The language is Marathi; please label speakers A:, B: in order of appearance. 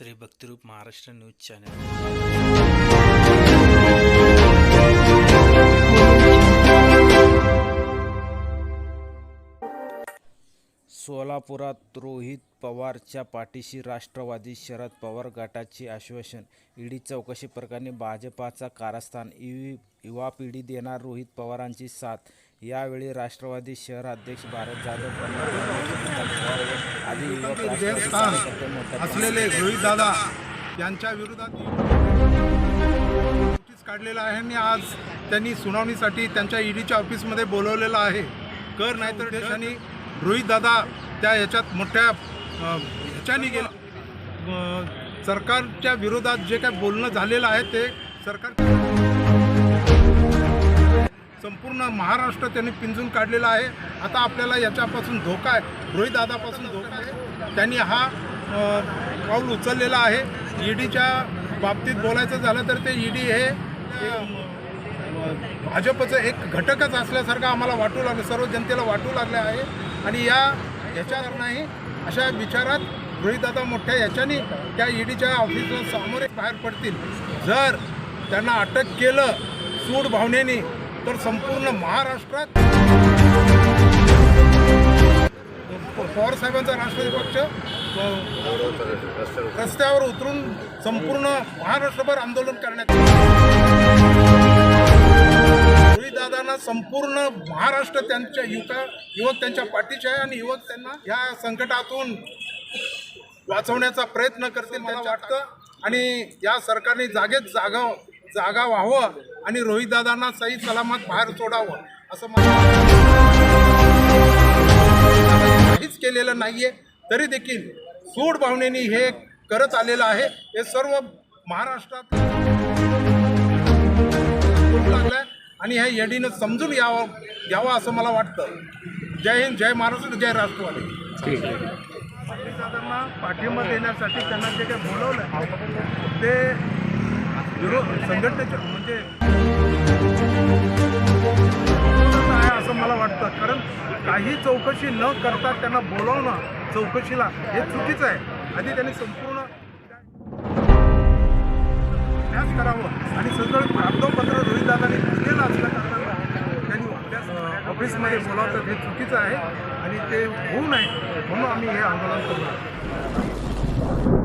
A: Shri Bhaktirup Maharashtra news channel. सोलापुरात रोहित पवारच्या पाठीशी राष्ट्रवादी शरद पवार गटाचे आश्वासन ईडी चौकशी प्रकरणी भाजपाचा कारस्थान ई युवा पिढी देणार रोहित पवारांची साथ. यावेळी राष्ट्रवादी शहर अध्यक्ष भारत जाधव आदी युवक राष्ट्रवादी
B: स्थान
A: कार्यकर्ते मोठ्या
B: असलेले रोहित दादा यांच्या विरोधात नोटीस काढलेला आहे. आणि आज त्यांनी सुनावणीसाठी त्यांच्या ईडीच्या ऑफिसमध्ये बोलवलेलं आहे. कर नाहीतर देशाने रोहित दादा त्या याच्यात मोठ्या ह्याच्याने गेला. सरकारच्या विरोधात जे काय बोलणं झालेलं आहे ते सरकार संपूर्ण महाराष्ट्र त्यांनी पिंजून काढलेला आहे. आता आपल्याला याच्यापासून धोका आहे. रोहित दादापासून धोका आहे. त्यांनी हा पाऊल उचललेला आहे. ईडीच्या बाबतीत बोलायचं झालं तर ते ईडी हे भाजपचं एक घटकच असल्यासारखं आम्हाला वाटू लागलं सर्व जनतेला वाटू लागले आहे. आणि या याच्यावर नाही अशा विचारात रोहितदादा मोठ्या याच्याने त्या ईडीच्या ऑफिसला सामोरे बाहेर पडतील. जर त्यांना अटक केलं सूड भावनेने तर संपूर्ण महाराष्ट्रात पवार साहेबांचा राष्ट्रवादी पक्ष रस्त्यावर उतरून संपूर्ण महाराष्ट्रभर आंदोलन करण्यात दादांना संपूर्ण महाराष्ट्र त्यांच्या युवका युवक त्यांच्या पाठीचे आहे आणि युवक त्यांना या संकटातून वाचवण्याचा प्रयत्न करतील मला वाटतं. आणि या सरकारने जागेत जागा जागा व्हावं आणि रोहितदादांना सही सलामत बाहेर सोडावं असं मला केलेलं नाहीये तरी देखील सूड भावनेनी हे करत आलेलं आहे. हे सर्व महाराष्ट्रात आणि ह्या येडीनं समजून यावं यावं असं मला वाटतं. जय हिंद जय महाराष्ट्र जय राष्ट्रवादी. दादांना पाठिंबा देण्यासाठी त्यांना जे काही बोलवलं ते विरोध संघटनेचे म्हणजे काही चौकशी न करता त्यांना बोलवणं चौकशीला हे चुकीचं आहे. आधी त्यांनी संपूर्ण अभ्यास करावं आणि सगळं कागदोपत्र रोहितदादांनी दिलेलं असल्या कारणानं त्यांनी अभ्यास ऑफिसमध्ये बोलावतात हे चुकीचं आहे आणि ते होऊ नये म्हणून आम्ही हे आंदोलन करतो